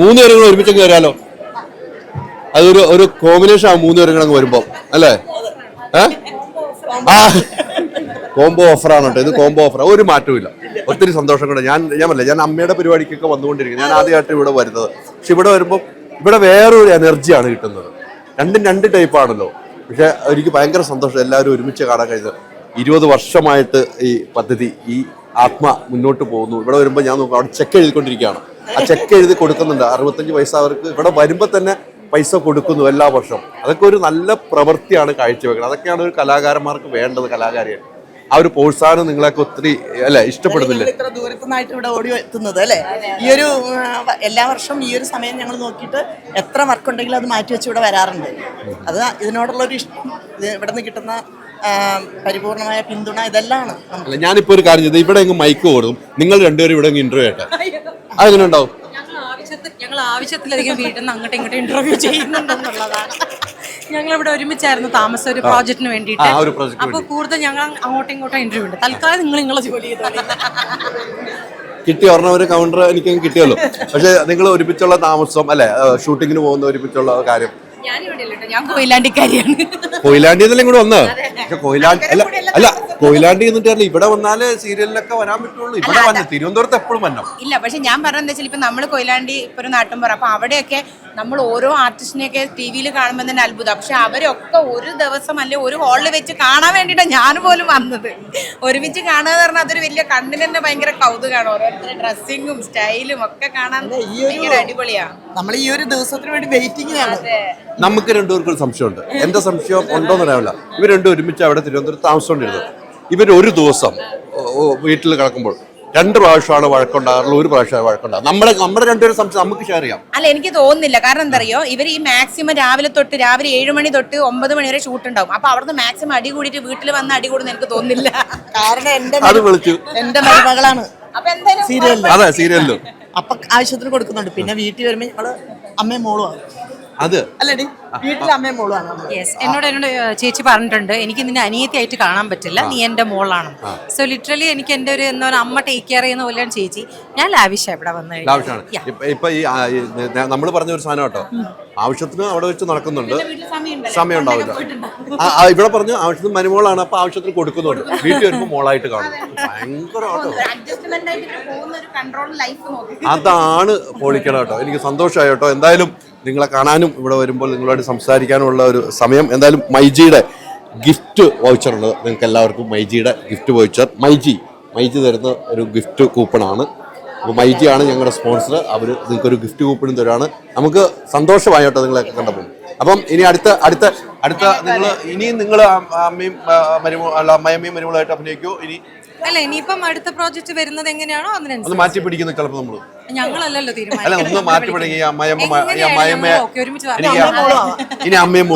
മൂന്ന് പേരും കൂടെ ഒരുമിച്ചങ്ങ് വരാലോ? അതൊരു ഒരു കോമ്പിനേഷൻ ആ മൂന്ന് പേരും കൂടെ വരുമ്പോ അല്ലേ? ആ കോംബോ ഓഫറാണ് കേട്ടോ. ഇത് കോംബോ ഓഫർ ഒരു മാറ്റവും ഒത്തിരി സന്തോഷം കൂടെ. ഞാൻ ഞാൻ പറഞ്ഞില്ല ഞാൻ അമ്മയുടെ പരിപാടിക്കൊക്കെ വന്നുകൊണ്ടിരിക്കും ഞാൻ ആദ്യമായിട്ട് ഇവിടെ വരുന്നത്. പക്ഷെ ഇവിടെ വരുമ്പോൾ ഇവിടെ വേറൊരു എനർജിയാണ് കിട്ടുന്നത്. രണ്ടും രണ്ട് ടൈപ്പ് ആണല്ലോ. പക്ഷെ എനിക്ക് ഭയങ്കര സന്തോഷം എല്ലാവരും ഒരുമിച്ച് കാണാൻ കഴിഞ്ഞത്. ഇരുപത് വർഷമായിട്ട് ഈ പദ്ധതി ഈ ആത്മ മുന്നോട്ട് പോകുന്നു. ഇവിടെ വരുമ്പോൾ ഞാൻ നോക്കാം അവിടെ ചെക്ക് എഴുതിക്കൊണ്ടിരിക്കുകയാണ്. ആ ചെക്ക് എഴുതി കൊടുക്കുന്നുണ്ട്. അറുപത്തഞ്ച് പൈസ അവർക്ക് ഇവിടെ വരുമ്പോൾ തന്നെ പൈസ കൊടുക്കുന്നു എല്ലാ വർഷവും. അതൊക്കെ ഒരു നല്ല പ്രവൃത്തിയാണ് കാഴ്ചവെക്കുന്നത്. അതൊക്കെയാണ് ഒരു കലാകാരന്മാർക്ക് വേണ്ടത് കലാകാരികൾ. ആ ഒരു പ്രോത്സാഹനം നിങ്ങളെയൊക്കെ ഒത്തിരി അല്ലെ ഇഷ്ടപ്പെടുന്നില്ലേ? ഇത്ര ദൂരത്തുനിന്നായിട്ട് ഇവിടെ ഓടി എത്തുന്നത് അല്ലേ? ഈ ഒരു എല്ലാ വർഷവും ഈ ഒരു സമയം ഞങ്ങൾ നോക്കിയിട്ട് എത്ര വർക്ക് ഉണ്ടെങ്കിലും അത് മാറ്റി വെച്ച് ഇവിടെ വരാറുണ്ട്. അത് ഇതിനോടുള്ള ഒരു ഇഷ്ടം ഇവിടെ നിന്ന് കിട്ടുന്ന പരിപൂർണമായ പിന്തുണ അല്ല ഞാനിപ്പോ ഒരു കാര്യം ചെയ്ത്. ഇവിടെ മൈക്ക് ഓടും നിങ്ങൾ രണ്ടുപേരും ഇവിടെ ഇന്റർവ്യൂ ആട്ടെ അതെങ്ങനെ ഉണ്ടാവും ഞങ്ങൾ ആവശ്യത്തിലധികം വീട്ടിൽ നിന്ന് അങ്ങോട്ടും ഇങ്ങോട്ടും ഇന്റർവ്യൂ ചെയ്യുന്നുണ്ടെന്നുള്ളതാണ്. ഞങ്ങൾ ഇവിടെ ഒരുമിച്ചായിരുന്നു താമസം ഒരു പ്രോജക്റ്റിന് വേണ്ടിയിട്ട്. ആ, ഒരു project ന് അപ്പൊ കൂടുതൽ ഞങ്ങൾ അങ്ങോട്ടും ഇങ്ങോട്ടും ഇന്റർവ്യൂ ഉണ്ട്. തൽക്കാലം നിങ്ങൾ നിങ്ങളെ ജോലി ചെയ്തോളി. കിട്ടി ഒരെണ്ണം ഒരു കൗണ്ടർ എനിക്ക് കിട്ടിയല്ലോ പക്ഷെ നിങ്ങൾ ഒരുമിച്ചുള്ള താമസം അല്ലെ? ഷൂട്ടിങ്ങിന് പോകുന്ന ഒരുമിച്ചുള്ള കാര്യം. ഞാൻ കൊയിലാണ്ടിക്കാരിയാണ്. കൊയിലാണ്ടി എന്നെല്ലാം കൂടെ വന്ന് പക്ഷെ കൊയിലാണ്ടി അല്ല അല്ല കൊയിലാണ്ടി എന്നിട്ട് ഇവിടെ വന്നാൽ സീരിയലിലൊക്കെ വരാൻ പറ്റുള്ളൂ. ഇവിടെ വന്നു തിരുവനന്തപുരത്ത് എപ്പോഴും വന്നോ ഇല്ല പക്ഷെ ഞാൻ പറഞ്ഞത് വെച്ചാൽ ഇപ്പൊ നമ്മൾ കൊയിലാണ്ടി ഇപ്പൊ ഒരു നാട്ടും പറ അപ്പൊ അവിടെയൊക്കെ നമ്മൾ ഓരോ ആർട്ടിസ്റ്റിനെയൊക്കെ ടി വിയിൽ കാണുമ്പോൾ തന്നെ അത്ഭുതം. പക്ഷെ അവരൊക്കെ ഒരു ദിവസം അല്ലെ ഒരു ഹാളിൽ വെച്ച് കാണാൻ വേണ്ടിയിട്ടാണ് ഞാൻ പോലും വന്നത്. ഒരുമിച്ച് കാണുക എന്ന് പറഞ്ഞാൽ അതൊരു വലിയ കണ്ണിന് തന്നെ ഭയങ്കര കൗതുകമാണ്. ഓരോരുത്തരുടെ ഡ്രസ്സിങ്ങും സ്റ്റൈലും ഒക്കെ കാണാൻ ഭയങ്കര അടിപൊളിയാ. നമ്മൾ ഈ ഒരു ദിവസത്തിന് വേണ്ടി വെയിറ്റിംഗിലാണ് നമുക്ക് രണ്ടുപേർക്കും സംശയമുണ്ട്. എന്താ സംശയം? ഉണ്ടോന്ന് അറിയാവില്ല ഇവർ രണ്ടും ഒരുമിച്ച് അവിടെ തിരുവനന്തപുരത്ത് താമസിച്ചുകൊണ്ടിരുന്നത്. ഇവർ ഒരു ദിവസം വീട്ടിൽ കിടക്കുമ്പോൾ രണ്ട് പ്രാവശ്യമാണ് വഴക്കുണ്ടാകാറുള്ള ഒരു പ്രാവശ്യമാണ് വഴക്കുണ്ടാകും നമ്മൾ നമ്മുടെ രണ്ടുപേരും സംശയം നമുക്ക് ഷെയർ ചെയ്യാം. അല്ല എനിക്ക് തോന്നുന്നില്ല. കാരണം എന്തറിയോ ഇവർ ഈ മാക്സിമം രാവിലെ തൊട്ട് രാവിലെ ഏഴ് മണി തൊട്ട് ഒമ്പത് മണി വരെ ഷൂട്ട് ഉണ്ടാവും. അപ്പൊ അവിടുന്ന് മാക്സിമം അടി കൂടിയിട്ട് വീട്ടിൽ വന്ന് അടി കൂടുന്ന എനിക്ക് തോന്നുന്നില്ല. കാരണം എന്റെ അത് വിളിച്ചു. എന്റെ മരുമകളാണ്. സീരിയലിൽ അതെ സീരിയലിലും അപ്പൊ ആവശ്യത്തിന് കൊടുക്കുന്നുണ്ട്. പിന്നെ വീട്ടിൽ വരുമ്പോൾ ഞങ്ങൾ അമ്മയും മോളും അത്. അല്ലേടി വീട്ടിലെ അമ്മയും മോളും ആണ് യെസ് എന്നോട് എന്നോട് ചേച്ചി പറഞ്ഞിട്ടുണ്ട് എനിക്ക് നിന്നെ അനിയത്തിയായിട്ട് കാണാൻ പറ്റില്ല നീ എന്റെ മോളാണ്. സോ ലിറ്ററലി എനിക്ക് എന്റെ ഒരു എന്താ പറയുക അമ്മ ടേക്ക് കെയർ ചെയ്യുന്ന പോലെയാണ് ചേച്ചി. ഞാൻ ലാവിഷ ഇവിടെ വന്നു. ഇപ്പൊ ഈ നമ്മൾ പറഞ്ഞ ഒരു സാധനം കേട്ടോ. ആവശ്യത്തിന് അവിടെ വെച്ച് നടക്കുന്നുണ്ട്. സമയം ഉണ്ടാവില്ല. ഇവിടെ പറഞ്ഞു ആവശ്യത്തിന് മരുമോളാണ് അപ്പൊ ആവശ്യത്തിന് കൊടുക്കുന്നുണ്ട്. വീട്ടിൽ വരുമ്പോൾ മോളായിട്ട് കാണും. ഭയങ്കര കേട്ടോ അഡ്ജസ്റ്റ്മെന്റ് ആയിട്ട് പോകുന്ന ഒരു കൺട്രോൾ ലൈഫ് നോക്കി. അതാണ് പൊളിക്കണം കേട്ടോ. എനിക്ക് സന്തോഷമായി കേട്ടോ. എന്തായാലും നിങ്ങളെ കാണാനും ഇവിടെ വരുമ്പോൾ നിങ്ങളോട് സംസാരിക്കാനുമുള്ള ഒരു സമയം. എന്തായാലും മൈജിയുടെ ഗിഫ്റ്റ് വൗച്ചർ ഉണ്ട് നിങ്ങൾക്ക് എല്ലാവർക്കും മൈജിയുടെ ഗിഫ്റ്റ് വൗച്ചർ. മൈജി മൈജി തരുന്ന ഒരു ഗിഫ്റ്റ് കൂപ്പണാണ്. അപ്പോൾ മൈജിയാണ് ഞങ്ങളുടെ സ്പോൺസർ. അവർ നിങ്ങൾക്കൊരു ഗിഫ്റ്റ് കൂപ്പണും തരുവാണ്. നമുക്ക് സന്തോഷമായിട്ടോ നിങ്ങളെ കണ്ടപ്പോൾ. അപ്പം ഇനി അടുത്ത അടുത്ത അടുത്ത നിങ്ങൾ ഇനിയും നിങ്ങൾ അമ്മയും മരുമോ അല്ല അമ്മയമ്മയും മരുമോളായിട്ട് അഭിനയിക്കുമോ ഇനി അല്ല ഇനിയിപ്പം അടുത്ത പ്രോജക്റ്റ് വരുന്നത് എങ്ങനെയാണോ അതിനനുസരിച്ച്. മാറ്റി പിടിക്കുന്ന ചിലപ്പോൾ നമ്മൾ. ഞങ്ങളല്ലല്ലോ അല്ല ഒന്ന് മാറ്റി പിടിക്കുക അമ്മയമ്മ ഈ അമ്മയമ്മ. എനിക്ക്. ഇനി അമ്മയും?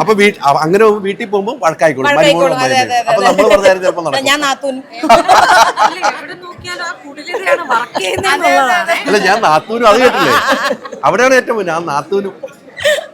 അപ്പൊ അങ്ങനെ വീട്ടിൽ പോകുമ്പോൾ വഴക്കായിക്കോളും. മരുമോളും അപ്പൊ നമ്മൾ പറഞ്ഞാലും ചിലപ്പോൾ നടക്കും. ഞാൻ നാത്തൂനും അല്ല, എവിടെ നോക്കിയാലും ആ കുടിലെയാണ് വർക്ക് ചെയ്യുന്നതെന്നുള്ളതാണ്. അല്ല ഞാൻ നാത്തൂനും അത് കേട്ടില്ലേ? അവിടെയാണ് ഏറ്റവും ഞാൻ ആ നാത്തൂനും